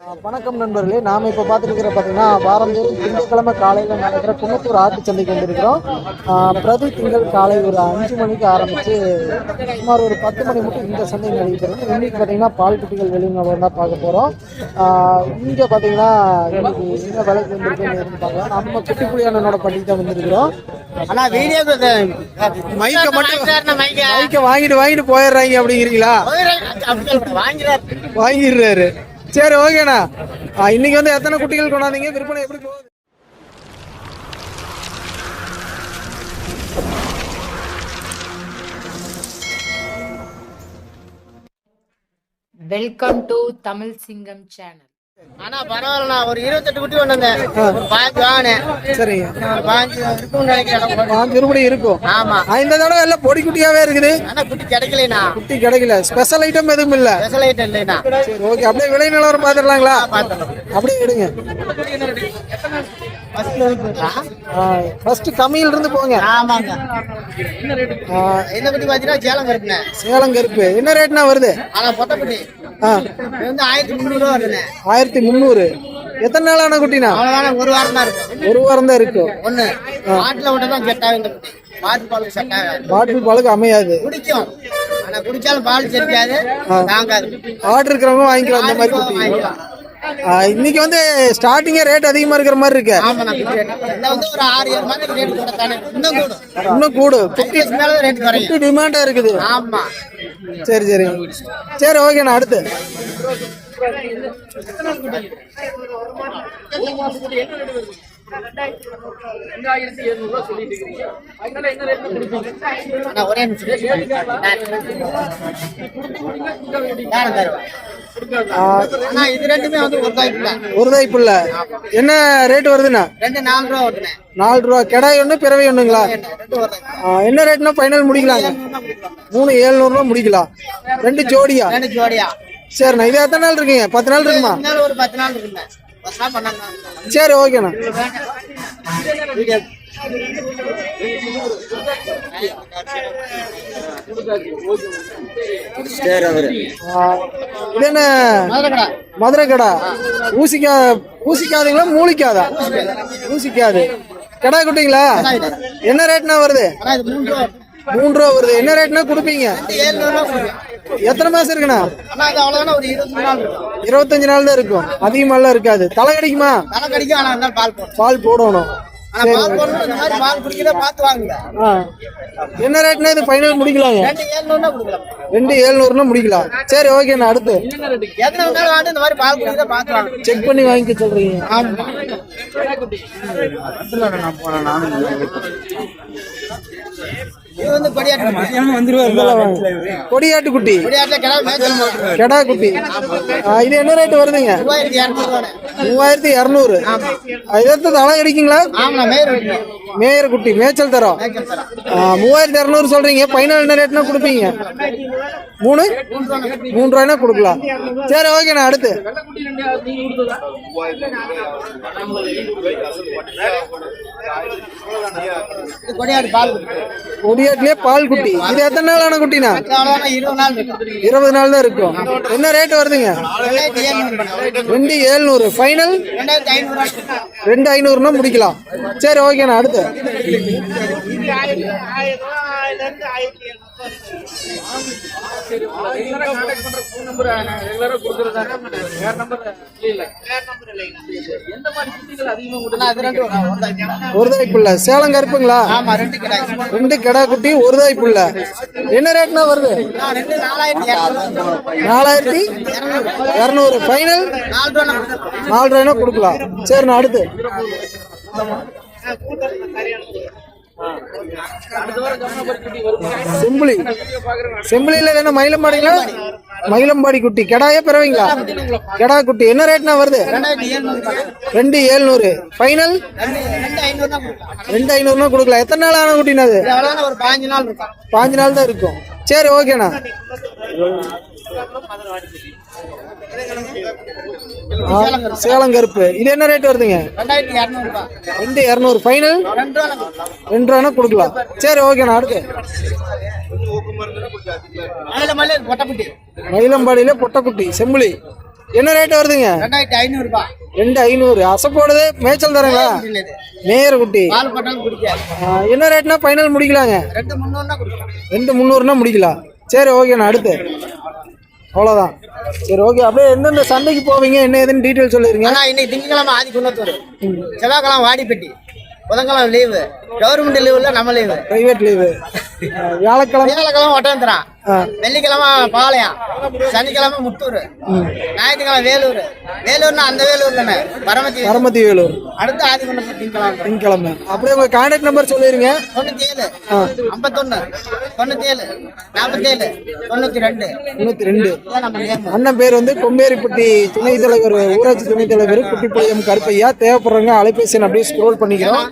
வணக்கம் நண்பர்களே. நாம் இப்போ பார்த்துருக்கிற பார்த்தீங்கன்னா வாரந்தோறும் திங்கட்கிழமை காலையில் நடக்கிற குன்னத்தூர் ஆட்டு சந்தைக்கு வந்திருக்கிறோம். பிரதி திங்கள் காலை ஒரு அஞ்சு மணிக்கு ஆரம்பித்து சுமார் ஒரு பத்து மணி மட்டும் இந்த சந்தை நடைபெறும். இன்னைக்கு பார்த்தீங்கன்னா பால் குட்டிகள் வெளிநபர் தான் பார்க்க போகிறோம் இங்கே பார்த்தீங்கன்னா இன்னைக்கு என்ன விலைக்கு வந்திருக்குன்னு பார்க்கலாம். நம்ம குட்டி புளியானனோட பட்டிக்கு தான் வந்திருக்கிறோம். ஆனா வீடியோ மைக்க மட்டும் மைக்க. வாங்கிட்டு வாங்கிட்டு போயிடுறாங்க அப்படிங்கிறீங்களா? வாங்கிடுறாரு. சரி ஓகேண்ணா. இன்னைக்கு வந்து எத்தனை குட்டிகள் கொண்டாந்தீங்க? விற்பனை எப்படி போகுது? வெல்கம் டு தமிழ் சிங்கம் சேனல் ஆனா பரவாயில்லண்ணா ஒரு இருபத்தெட்டு குட்டி கொண்டு வந்தேன். பாஞ்சு வாங்கினேன். சரிங்க. பாஞ்சு நினைக்கிறேன். இருக்கும். ஆமா. இந்த தடவை எல்லாம் பொடி குட்டியாவே இருக்குது. ஆனா குட்டி கிடைக்கலண்ணா. குட்டி கிடைக்கல. ஸ்பெஷல் ஐட்டம் எதுவும் இல்ல. ஸ்பெஷல் ஐட்டம் இல்லைண்ணா. சரி ஓகே அப்படியே விலை நிலவரம் பாத்துடலாங்களா அப்படியே எடுங்க. ஃபர்ஸ்ட் கம்மியில இருந்து போங்க. ஆமாங்க. இந்த குட்டி பாத்தீங்கன்னா சேலம் இருக்குண்ணே சேலம் கருப்பு. என்ன ரேட்னா வருது? ஆனா பொட்டை குட்டி ஆ. இது வந்து ஆயிரத்தி முந்நூறு ரூபா வருதுண்ணே. ஆயிரத்தி முந்நூறு. எத்தனை நாளான குட்டினா அவ்வளவுதானே ஒரு வாரம் தான் இருக்கும் ஒரு வாரம் தான் இருக்கும் ஒண்ணு மாட்டுல விட்டு தான் செட் ஆகும் மாட்டு பாலுக்கு செட் ஆகாது. பாட்டில் பாலுக்கு அமையாது. குடிக்கும். ஆனா குடிச்சாலும் பால் செரிக்காது தாங்காது. ஆர்டர் இருக்கிறவங்க வாங்கிக்கலாம் அந்த மாதிரி இன்னைக்கு வந்து ஸ்டார்டிங்கே ரேட் அதிகமா இருக்கிற மாதிரி இருக்கு இன்னும் கூடும் குட்டி டிமாண்டா இருக்குது ஆமா சரி சரி சரி ஓகேண்ணா அடுத்து ஒரே நிமிஷம் இது ரெண்டுமே வந்து என்ன ரேட் வருதுண்ணா? ரெண்டு நாலு ரூபா ஓட்டுனேன் நாலு ரூபா. கிடாய் ஒன்று பிறவை ஒன்றுங்களா என்ன ரேட்னா ஃபைனல் முடிக்கலாங்க. மூணு ஏழ்நூறுவா முடிக்கலாம். ரெண்டு ஜோடியா? ரெண்டு ஜோடியா. சரிண்ணா இது எத்தனை நாள் இருக்கீங்க? பத்து இருக்குமா? ஒரு நாள் இருக்கும். சரி ஓகேண்ணா. இது என்ன? மதுரை கடை ஊசிக்கா ஊசிக்காதுங்களா? மூலிக்காதா? ஊசிக்காது. கடா குட்டிங்களா? என்ன ரேட்னா வருது? மூணு ரூபா வருது. என்ன ரேட்னா கொடுப்பீங்க? எத்தனை மாசம் இருக்குண்ணா? இருபத்தஞ்சு நாள் தான் இருக்கும். அதிகமாலாம் இருக்காது. தலை கடிக்குமா? பால் போடணும். என்ன ரேட்னா இது ஃபைனல் முடிக்கலாங்க? ரெண்டு ஏழுநூறுனா முடிக்கலாம். சரி அடுத்து. குடிக்கிறத பார்த்து வாங்க. செக் பண்ணி வாங்கிக்க சொல்றீங்க. ஆமா. இது வந்து கொடியாட்டு குட்டி. கெடா குட்டி. இது என்ன ரேட் வருதுங்க? மூவாயிரத்தி இரநூறு இதற்கு தலை கடிக்குங்களா? ஆமா மேயர் குட்டி. மேய்ச்சல் தரோம். மூவாயிரத்தி இரநூறு சொல்றீங்க. ஃபைனல் என்ன ரேட்னா கொடுப்பீங்க? மூணு? மூணு ரூபாய்னா கொடுக்கலாம். சரி ஓகேண்ணா அடுத்து. இது கொடியாட்டு பால் குட்டி. இது எத்தனை நாளான குட்டினா? இருபது நாள் தான் இருக்கும். என்ன ரேட் வருதுங்க? ரெண்டு ஏழ்நூறு. ஃபைனல் ரெண்டு ஐநூறுனா முடிக்கலாம். சரி ஓகேண்ணா அடுத்து. ஒரு தாய் புள்ள சேலம் கருப்புங்களா? ரெண்டு கிடா. குட்டி ஒரு தாய் புள்ள என்ன ரேட்னா வருது? நாலாயிரத்தி இரநூறு. ஃபைனல். நாலு ரூபாய்னா கொடுக்கலாம். சரிண்ணா அடுத்து. செம்பிளி செம்பிளியில் என்ன மயிலம்பாடிங்களா? மயிலம்பாடி குட்டி. கெடாயே பெறவீங்களா? கெடா குட்டி. என்ன ரேட்னா வருது? ரெண்டு ஏழுநூறு. ரெண்டு ஏழ்நூறு ஃபைனல் ரெண்டு கொடுக்கலாம் ஐநூறுனா கொடுக்கலாம். எத்தனை நாள் ஆன குட்டினா அது? ஒரு பாஞ்சு நாள் பாஞ்சு நாள் தான் இருக்கும். சரி ஓகேண்ணா. சேலம் கருப்பு. இது என்ன ரேட் வருதுங்க? ரெண்டு இரநூறு. ஃபைனல் ரெண்டு ரூபா கொடுக்கலாம். ரூபானா கொடுக்கலாம். சரி ஓகேண்ணா அடுத்து. மயிலம்பாடியில பொட்டக்குட்டி செம்பிளி என்ன ரேட் வருதுங்க? ரெண்டு ஐநூறு. அசப்போடுது மேய்ச்சல் தரங்களா? மேயர் குட்டி என்ன ரேட்னா ஃபைனல் முடிக்கலாங்க? ரெண்டு முந்நூறுனா ரெண்டு முந்நூறுனா முடிக்கலாம். சரி ஓகேண்ணா அடுத்து. அவ்வளோதான் சரி ஓகே அப்படியே எந்தெந்த சந்தைக்கு போவீங்க? என்ன ஏதுன்னு டீட்டெயில் சொல்லிடுங்க. ஆனா இன்னைக்கு திங்கக்கிழமை ஆதி குன்னத்தூர். செவ்வாய்க்கிழமை வாடிப்பட்டி. புதன்கிழமை லீவு கவர்மெண்ட் லீவுல நம்ம லீவு ப்ரைவேட் லீவு வியாழக்கிழமை. வியாழக்கிழமை ஒட்டந்திரம். வெள்ளிக்கிழமை பாளையம். சனிக்கிழமை முத்தூர். ஞாயிற்றுக்கிழமை வேலூர். வேலூர்னா அந்த வேலூர் தானே பரமத்தி. பரமத்தி வேலூர். அடுத்து ஆதி குன்னத்தூர் திங்கக்கிழமை திங்கக்கிழமை அப்படியே உங்கள் கான்டாக்ட் நம்பர் சொல்லிடுங்க தொண்ணூத்தி ஏழு ஐம்பத்தொன்னு. தொண்ணூத்தி ஏழு நாற்பத்தேழு தொண்ணூத்தி ரெண்டு தொண்ணூற்றி ரெண்டு அண்ணன் பேர் வந்து கொம்பேரிப்பட்டி துணைத் தலைவர் ஊராட்சி துணைத் தலைவர் குட்டிப்பாளையம் கருப்பையா. தேவைப்படுறவங்க அலைபேசி அப்படியே ஸ்க்ரோல் பண்ணிக்கிறோம்.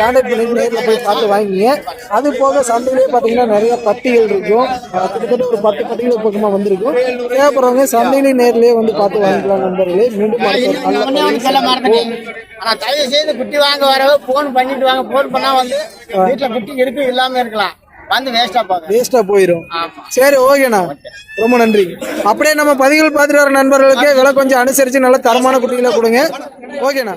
கான்டாக்ட் பண்ணி நேரில் போய் பார்த்து வாங்கிங்க. அது போக சந்தையிலே பார்த்தீங்கன்னா நிறைய பட்டிகள் இருக்கும். கிட்டத்தட்ட ஒரு பத்து பட்டிகள் பக்கமாக வந்திருக்கும். தேவைப்படுறவங்க சந்தையிலே நேர்லயே வந்து பார்த்து வாங்கிக்கலாம் நண்பர்களே. மீண்டும் தயவு செய்து குட்டி வாங்க வரவ போன் பண்ணிட்டு வாங்க. போன் பண்ணா வந்து வீட்டுல குட்டி இருக்கு இல்லாம இருக்கலாம். வந்து வேஸ்டா போங்க வேஸ்டா போயிடும் சரி ஓகேண்ணா ரொம்ப நன்றி. அப்படியே நம்ம பதிவுகள் பார்த்துட்டு வர நண்பர்களுக்கு விலை கொஞ்சம் அனுசரித்து நல்ல தரமான குட்டிகளை கொடுங்க. ஓகேண்ணா